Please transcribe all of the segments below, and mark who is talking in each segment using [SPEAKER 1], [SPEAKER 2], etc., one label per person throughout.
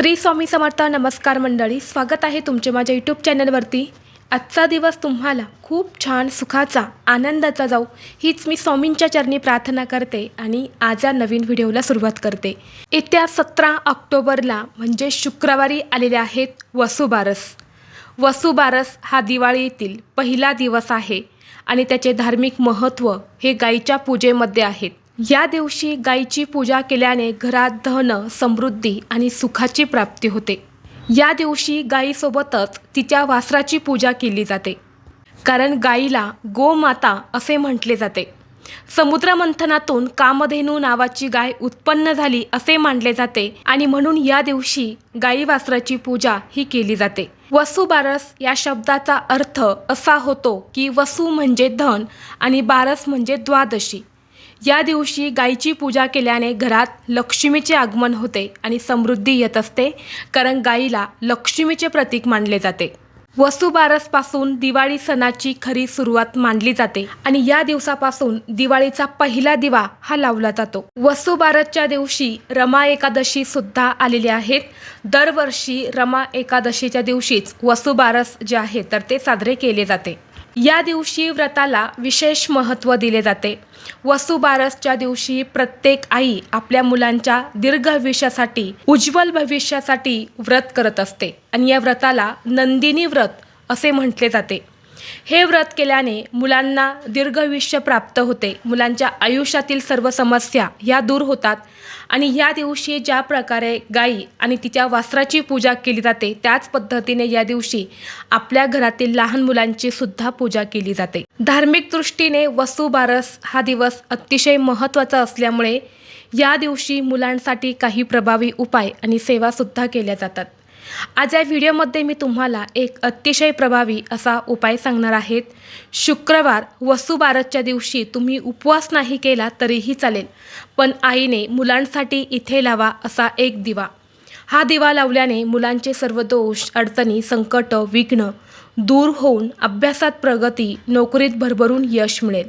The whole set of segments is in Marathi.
[SPEAKER 1] श्री स्वामी समर्थ नमस्कार मंडळी स्वागत आहे तुमचे माझ्या यूट्यूब चॅनलवरती आजचा दिवस तुम्हाला खूप छान सुखाचा आनंदाचा जाऊ हीच मी स्वामींच्या चरणी प्रार्थना करते आणि आज या नवीन व्हिडिओला सुरुवात करते. येत्या सतरा ऑक्टोबरला म्हणजे शुक्रवारी आलेले आहेत वसुबारस वसुबारस हा दिवाळीतील पहिला दिवस आहे आणि त्याचे धार्मिक महत्त्व हे गाईच्या पूजेमध्ये आहेत. या दिवशी गायीची पूजा केल्याने घरात धन समृद्धी आणि सुखाची प्राप्ती होते. या दिवशी गायीसोबतच तिच्या वासराची पूजा केली जाते. कारण गायीला गोमाता असे म्हटले जाते. समुद्रमंथनातून कामधेनू नावाची गाय उत्पन्न झाली असे मानले जाते आणि म्हणून या दिवशी गायी वासराची पूजा ही केली जाते. वसुबारस या शब्दाचा अर्थ असा होतो की वसू म्हणजे धन आणि बारस म्हणजे द्वादशी. या दिवशी गायीची पूजा केल्याने घरात लक्ष्मीचे आगमन होते आणि समृद्धी येत असते कारण गायीला लक्ष्मीचे प्रतीक मानले जाते. वसुबारसपासून दिवाळी सणाची खरी सुरुवात मानली जाते आणि या दिवसापासून दिवाळीचा पहिला दिवा हा लावला जातो. वसुबारसच्या दिवशी रमा एकादशी सुद्धा आलेली आहेत. दरवर्षी रमा एकादशीच्या दिवशीच वसुबारस जे आहे तर ते साजरे केले जाते. या दिवशी व्रताला विशेष महत्त्व दिले जाते. वसुबारसच्या दिवशी प्रत्येक आई आपल्या मुलांच्या दीर्घ भविष्यासाठी उज्ज्वल भविष्यासाठी व्रत करत असते. आणि या व्रताला नंदिनी व्रत असे म्हटले जाते. हे व्रत केल्याने मुलांना दीर्घविष्य प्राप्त होते. मुलांच्या आयुष्यातील सर्व समस्या ह्या दूर होतात आणि या दिवशी ज्या प्रकारे गाई आणि तिच्या वासराची पूजा केली जाते त्याच पद्धतीने या दिवशी आपल्या घरातील लहान मुलांची सुद्धा पूजा केली जाते. धार्मिक दृष्टीने वसुबारस हा दिवस अतिशय महत्त्वाचा असल्यामुळे या दिवशी मुलांसाठी काही प्रभावी उपाय आणि सेवासुद्धा केल्या जातात. आज या व्हिडिओमध्ये मी तुम्हाला एक अतिशय प्रभावी असा उपाय सांगणार आहेत. शुक्रवार वसुबारसच्या दिवशी तुम्ही उपवास नाही केला तरीही चालेल पण आईने मुलांसाठी इथे लावा असा एक दिवा. हा दिवा लावल्याने मुलांचे सर्व दोष अडचणी संकट विघ्न दूर होऊन अभ्यासात प्रगती नोकरीत भरभरून यश मिळेल.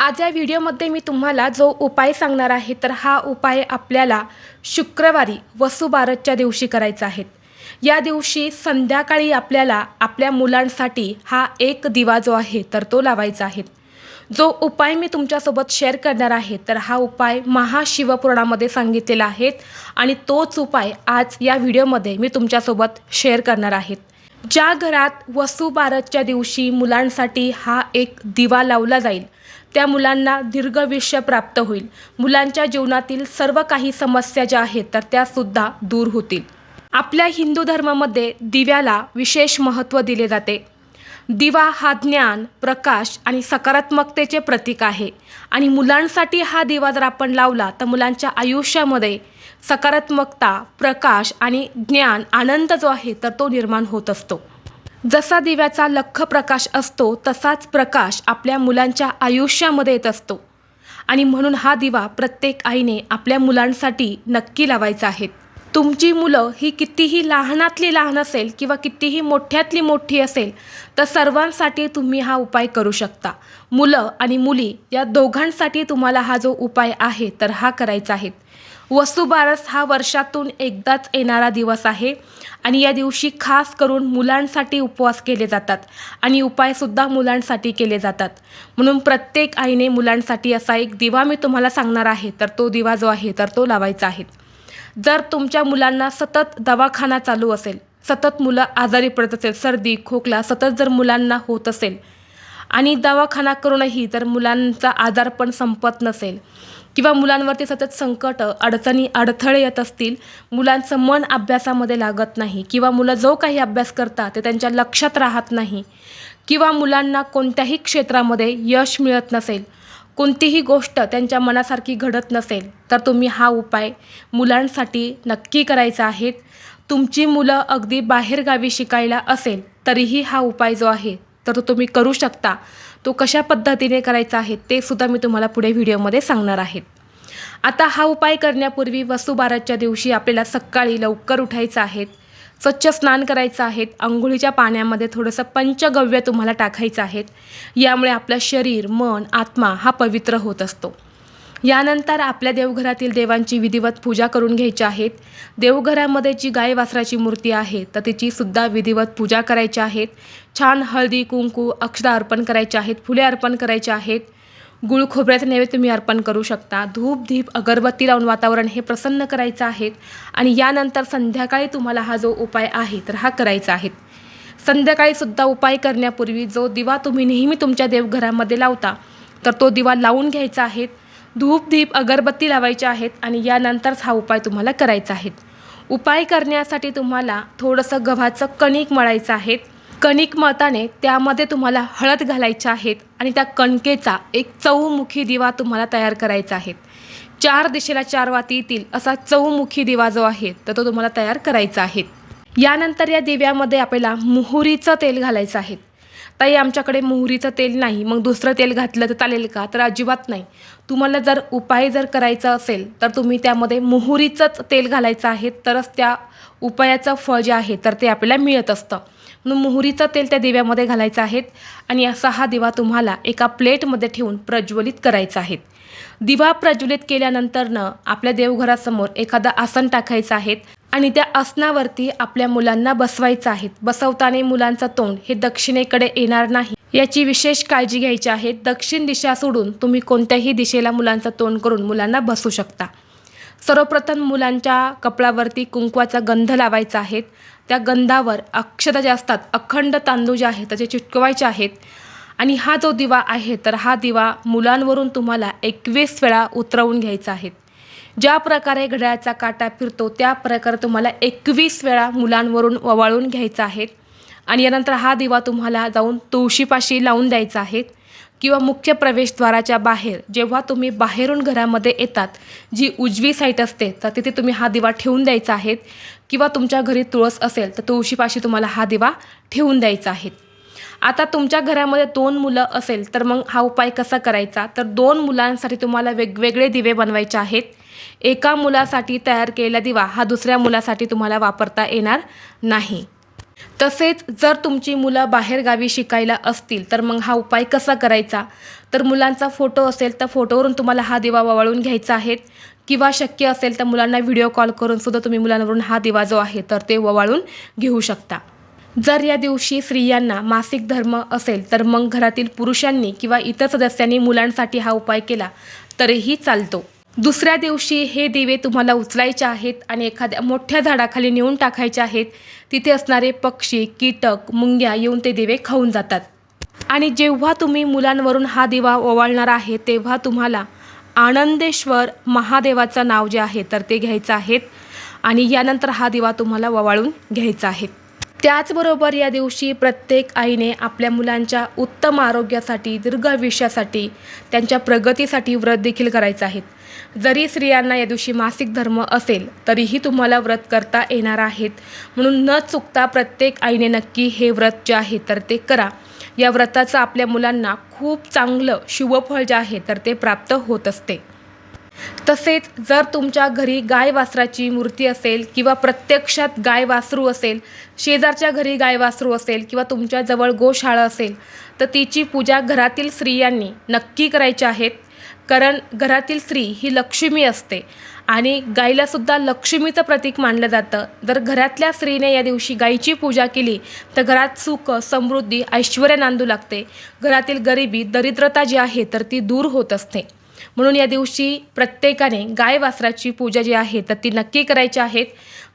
[SPEAKER 1] आज या व्हिडिओमध्ये मी तुम्हाला जो उपाय सांगणार आहे तर हा उपाय आपल्याला शुक्रवारी वसुबारतच्या दिवशी करायचा आहे. या दिवशी संध्याकाळी आपल्याला आपल्या मुलांसाठी हा एक दिवा जो आहे तर तो लावायचा आहे. जो उपाय मी तुमच्यासोबत शेअर करणार आहे तर हा उपाय महाशिवपुराणामध्ये सांगितलेला आहे आणि तोच उपाय आज या व्हिडिओमध्ये मी तुमच्यासोबत शेअर करणार आहेत ज्या घरात वसुबारसच्या दिवशी मुलांसाठी हा एक दिवा लावला जाईल त्या मुलांना दीर्घविष्य प्राप्त होईल. मुलांच्या जीवनातील सर्व काही समस्या ज्या आहेत तर त्यासुद्धा दूर होतील. आपल्या हिंदू धर्मामध्ये दिव्याला विशेष महत्त्व दिले जाते. दिवा हा ज्ञान प्रकाश आणि सकारात्मकतेचे प्रतीक आहे. आणि मुलांसाठी हा दिवा जर आपण लावला तर मुलांच्या आयुष्यामध्ये सकारात्मकता प्रकाश आणि ज्ञान आनंद जो आहे तर तो निर्माण होत असतो. जसा दिव्याचा लख प्रकाश असतो तसाच प्रकाश आपल्या मुलांच्या आयुष्यामध्ये येत असतो. आणि म्हणून हा दिवा प्रत्येक आईने आपल्या मुलांसाठी नक्की लावायचा आहे. तुमची मुलं ही कितीही लहानातली लहान असेल किंवा कितीही मोठ्यातली मोठी असेल तर सर्वांसाठी तुम्ही हा उपाय करू शकता. मुलं आणि मुली या दोघांसाठी तुम्हाला हा जो उपाय आहे तर हा करायचा आहे. वसुबारस हा वर्षातून एकदाच येणारा दिवस आहे. आणि या दिवशी खास करून मुलांसाठी उपवास केले जातात. आणि उपायसुद्धा मुलांसाठी केले जातात. म्हणून प्रत्येक आईने मुलांसाठी असा एक दिवा मी तुम्हाला सांगणार आहे. तर तो दिवा जो आहे तर तो लावायचा आहे. जर तुमच्या मुलांना सतत दवाखाना चालू असेल सतत मुलं आजारी पडत असेल सर्दी खोकला सतत जर मुलांना होत असेल आणि दवाखाना करूनही जर मुलांचा आजार पण संपत नसेल किंवा मुलांवरती सतत संकट अडचणी अडथळे येत असतील मुलांचं मन अभ्यासामध्ये लागत नाही किंवा मुलं जो काही अभ्यास करतात ते त्यांच्या लक्षात राहत नाही किंवा मुलांना कोणत्याही क्षेत्रामध्ये यश मिळत नसेल कोणतीही गोष्ट त्यांच्या मनासारखी घडत नसेल तर तुम्ही हा उपाय मुलांसाठी नक्की करायचा आहे. तुमची मुलं अगदी बाहेरगावी शिकायला असेल तरीही हा उपाय जो आहे तर तो तुम्ही करू शकता. तो कशा पद्धतीने करायचा आहे ते सुद्धा मी तुम्हाला पुढे व्हिडिओमध्ये सांगणार आहे. आता हा उपाय करण्यापूर्वी वसुबाराच्या दिवशी आपल्याला सकाळी लवकर उठायचं आहे स्वच्छ स्नान करायचं आहे आंघोळीच्या पाण्यामध्ये थोडंसं पंचगव्य तुम्हाला टाकायचं आहे. यामुळे आपलं शरीर मन आत्मा हा पवित्र होत असतो. यानंतर आपल्या देवघरातील देवांची विधिवत पूजा करून घ्यायची आहेत. देवघरामध्ये जी गाय वासराची मूर्ती आहे तर तिची सुद्धा विधिवत पूजा करायची आहेत. छान हळदी कुंकू अक्षदा अर्पण करायचे आहेत फुले अर्पण करायचे आहेत. गुळ खोबऱ्याचं नैवेद्य तुम्ही अर्पण करू शकता. धूप धीप अगरबत्ती लावून वातावरण हे प्रसन्न करायचं आहे आणि यानंतर संध्याकाळी तुम्हाला हा जो उपाय आहे तर हा करायचा आहे. संध्याकाळी सुद्धा उपाय करण्यापूर्वी जो दिवा तुम्ही नेहमी तुमच्या देवघरामध्ये लावता तर तो दिवा लावून घ्यायचा आहे. धूप दीप अगरबत्ती लावायच्या आहेत आणि यानंतरच हा उपाय तुम्हाला करायचा आहे. उपाय करण्यासाठी तुम्हाला थोडंसं गव्हाचं कणिक मळायचं आहे. कणिक मळताने त्यामध्ये तुम्हाला हळद घालायच्या आहेत आणि त्या कणकेचा एक चौमुखी दिवा तुम्हाला तयार करायचा आहे. चार दिशेला चार वाती येतील असा चौमुखी दिवा जो आहे तर तो तुम्हाला तयार करायचा आहे. यानंतर या दिव्यामध्ये आपल्याला मोहरीचं तेल घालायचं आहे. ताई आमच्याकडे मोहरीचं तेल नाही मग दुसरं तेल घातलं तर चालेल का? तर अजिबात नाही. तुम्हाला जर उपाय जर करायचा असेल तर तुम्ही त्यामध्ये मोहरीचंच तेल घालायचं आहे तरच त्या उपायाचं फळ जे आहे तर ते आपल्याला मिळत असतं. म्हणून मोहरीचं तेल त्या दिव्यामध्ये घालायचं आहेत आणि असा हा दिवा तुम्हाला एका प्लेटमध्ये ठेवून प्रज्वलित करायचा आहे. दिवा प्रज्वलित केल्यानंतरनं आपल्या देवघरासमोर एखादं आसन टाकायचं आहे आणि त्या आसनावरती आपल्या मुलांना बसवायचं आहे. बसवताना मुलांचं तोंड हे दक्षिणेकडे येणार नाही. याची विशेष काळजी घ्यायची आहे. दक्षिण दिशा सोडून तुम्ही कोणत्याही दिशेला मुलांचं तोंड करून मुलांना बसू शकता. सर्वप्रथम मुलांच्या कपडावरती कुंकवाचा गंध लावायचा आहे. त्या गंधावर अक्षता ज्या असतात अखंड तांदूळ जे आहेत त्याचे चिटकवायचे आहेत. आणि हा जो दिवा आहे तर हा दिवा मुलांवरून तुम्हाला एकवीस वेळा उतरवून घ्यायचा आहे. ज्या प्रकारे घड्याळाचा काटा फिरतो त्या प्रकारे तुम्हाला एकवीस वेळा मुलांवरून ववाळून घ्यायचा आहे. आणि यानंतर हा दिवा तुम्हाला जाऊन तुळशीपाशी लावून द्यायचा आहे. किंवा मुख्य प्रवेशद्वाराच्या बाहेर जेव्हा तुम्ही बाहेरून घरामध्ये येतात जी उजवी साईट असते तर तिथे तुम्ही हा दिवा ठेवून द्यायचा आहे. किंवा तुमच्या घरी तुळस असेल तर तुळशीपाशी तुम्हाला हा दिवा ठेवून द्यायचा आहे. आता तुमच्या घरामध्ये दोन मुलं असेल तर मग हा उपाय कसा करायचा? तर दोन मुलांसाठी तुम्हाला वेगवेगळे दिवे बनवायचे आहेत. एका मुलासाठी तयार केलेला दिवा हा दुसऱ्या मुलासाठी तुम्हाला वापरता येणार नाही. तसेच जर तुमची मुलं बाहेरगावी शिकायला असतील तर मग हा उपाय कसा करायचा? तर मुलांचा फोटो असेल तर फोटोवरून तुम्हाला हा दिवा ववाळून घ्यायचा आहे. किंवा शक्य असेल तर मुलांना व्हिडिओ कॉल करून सुद्धा तुम्ही मुलांवरून हा दिवा जो आहे तर ते ववाळून घेऊ शकता. जर या दिवशी स्त्रियांना मासिक धर्म असेल तर मग घरातील पुरुषांनी किंवा इतर सदस्यांनी मुलांसाठी हा उपाय केला तरीही चालतो. दुसऱ्या दिवशी हे दिवे तुम्हाला उचलायचे आहेत आणि एखाद्या मोठ्या झाडाखाली नेऊन टाकायचे आहेत तिथे असणारे पक्षी कीटक मुंग्या येऊन ते दिवे खाऊन जातात. आणि जेव्हा तुम्ही मुलांवरून हा दिवा ओवाळणार आहे तेव्हा तुम्हाला आनंदेश्वर महादेवाचं नाव जे आहे तर ते घ्यायचं आहेत आणि यानंतर हा दिवा तुम्हाला ओवाळून घ्यायचा आहे. त्याचबरोबर या दिवशी प्रत्येक आईने आपल्या मुलांच्या उत्तम आरोग्यासाठी दीर्घ आयुष्यासाठी त्यांच्या प्रगतीसाठी व्रत देखील करायचं आहेत जरी स्त्रियांना या दिवशी मासिक धर्म असेल तरीही तुम्हाला व्रत करता येणार आहेत. म्हणून न चुकता प्रत्येक आईने नक्की हे व्रत जे आहे तर ते करा. या व्रताचं आपल्या मुलांना खूप चांगलं शुभफळ जे आहे तर ते प्राप्त होत असते. तसेच जर तुमच्या घरी गाय वासराची मूर्ती असेल किंवा प्रत्यक्षात गाय वासरू असेल शेजारच्या घरी गाय वासरू असेल किंवा तुमच्याजवळ गोशाळा असेल तर तिची पूजा घरातील स्त्रियांनी नक्की करायची आहेत कारण घरातील स्त्री ही लक्ष्मी असते आणि गाईलासुद्धा लक्ष्मीचं प्रतीक मानलं जातं. जर घरातल्या स्त्रीने या दिवशी गाईची पूजा केली तर घरात सुख समृद्धी ऐश्वर नांदू लागते. घरातील गरिबी दरिद्रता जी आहे तर ती दूर होत असते. म्हणून या दिवशी प्रत्येकाने गाय वासराची पूजा जी आहे तर ती नक्की करायची आहेत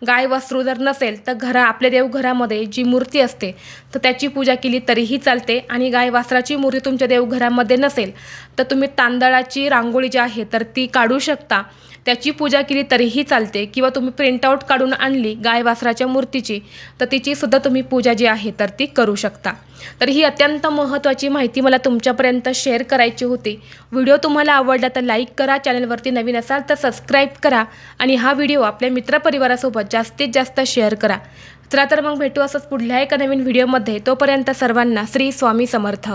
[SPEAKER 1] गाय वासरू जर नसेल तर घरा आपल्या देवघरामध्ये जी मूर्ती असते तर त्याची पूजा केली तरीही चालते. आणि गाय वासराची मूर्ती तुमच्या देवघरामध्ये नसेल तर तुम्ही तांदळाची रांगोळी जी आहे तर ती काढू शकता. त्याची पूजा केली तरीही चालते. किंवा तुम्ही प्रिंटआउट काढून आणली गाय वासराच्या मूर्तीची तर तिची सुद्धा तुम्ही पूजा जी आहे तर ती करू शकता. तर ही अत्यंत महत्त्वाची माहिती मला तुमच्यापर्यंत शेअर करायची होती. व्हिडिओ तुम्हाला आवडला तर लाईक करा चॅनलवरती नवीन असाल तर सबस्क्राईब करा आणि हा व्हिडिओ आपल्या मित्रपरिवारासोबत जास्तीत जास्त शेअर करा. चला तर मग भेटू असंच पुढल्या एका नवीन व्हिडिओमध्ये. तोपर्यंत सर्वांना श्री स्वामी समर्थ.